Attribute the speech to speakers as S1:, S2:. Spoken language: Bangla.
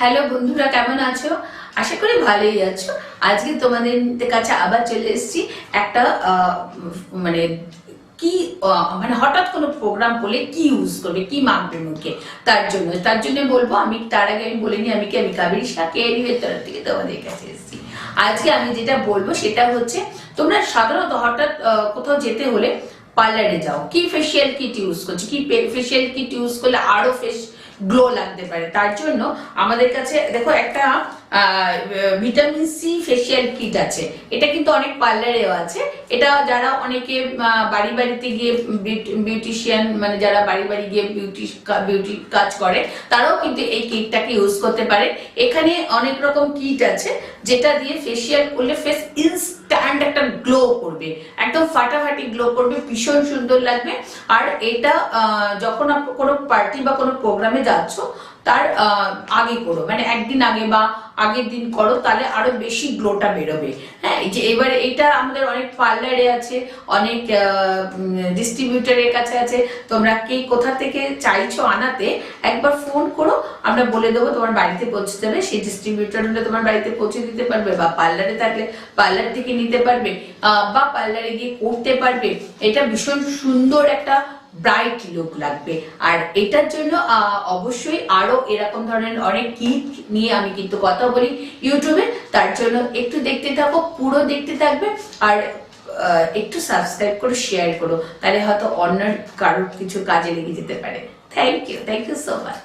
S1: হ্যালো বন্ধুরা, কেমন আছো? আশা করি ভালোই আছো। আজকে তোমাদের কাছে আবার চলে এসেছি একটা মানে কি মানে হঠাৎ কোনো প্রোগ্রাম করলে কি ইউজ করবে, কি মাখবে মুখে? তার জন্য তার জন্য বলব, আমি তার আগে আমি বলিনি আমি কি, আমি কাবেরি শাহ কেরিবের তরফ থেকে তোমাদের কাছে এসেছি। আজকে আমি যেটা বলব, সেটা হচ্ছে তোমরা সাধারণত হঠাৎ কোথাও যেতে হলে পার্লারে যাও। কি ফেসিয়াল কিট ইউজ করছ? কি ফেসিয়াল কিট ইউজ করলে আরও ফেস গ্লো লাগতে পারে? তার জন্য আমাদের কাছে, দেখো একটা ভিটামিন সি ফেসিয়াল কিট আছে। এটা কিন্তু অনেক পার্লারেও আছে। এটা যারা অনেকে বাড়ি বাড়িতে গিয়ে বিউটিশিয়ান মানে যারা বাড়ি বাড়ি গিয়ে বিউটি বিউটি কাজ করে, তারাও কিন্তু এই কিটটাকে ইউজ করতে পারে। এখানে অনেক রকম কিট আছে, যেটা দিয়ে ফেসিয়াল করলে ফেস ইনস্ট্যান্ট একটা গ্লো করবে। একদম ফাটাফাটি গ্লো করবে, ভীষণ সুন্দর লাগবে। আর এটা যখন আপনি কোনো পার্টি বা কোনো প্রোগ্রামে যাচ্ছ তার আগে করো। মানে একদিন আগে বা আগের দিন করো, তাহলে আরও বেশি গ্লোটা বেরোবে। হ্যাঁ যে এবারে এটা আমাদের অনেক পার্লারে আছে, অনেক ডিস্ট্রিবিউটারের কাছে আছে। তোমরা কে কোথা থেকে চাইছো আনাতে, একবার ফোন করো, আমরা বলে দেবো তোমার বাড়িতে পৌঁছে যাবে। সেই ডিস্ট্রিবিউটার হলে তোমার বাড়িতে পৌঁছে দিতে পারবে বা পার্লারে থাকলে পার্লার থেকে নিতে পারবে বা পার্লারে গিয়ে করতে পারবে। এটা ভীষণ সুন্দর একটা ব্রাইট লুক লাগবে। আর এটার জন্য অবশ্যই আরও এরকম ধরনের অনেক কিট নিয়ে আমি কিন্তু কথা বলি ইউটিউবে। তার জন্য একটু দেখতে থাকো, পুরো দেখতে থাকবে। আর একটু সাবস্ক্রাইব করো শেয়ার করো। তাহলে হয়তো অন্য কারোর কিছু কাজে লেগে যেতে পারে। Thank you thank you so much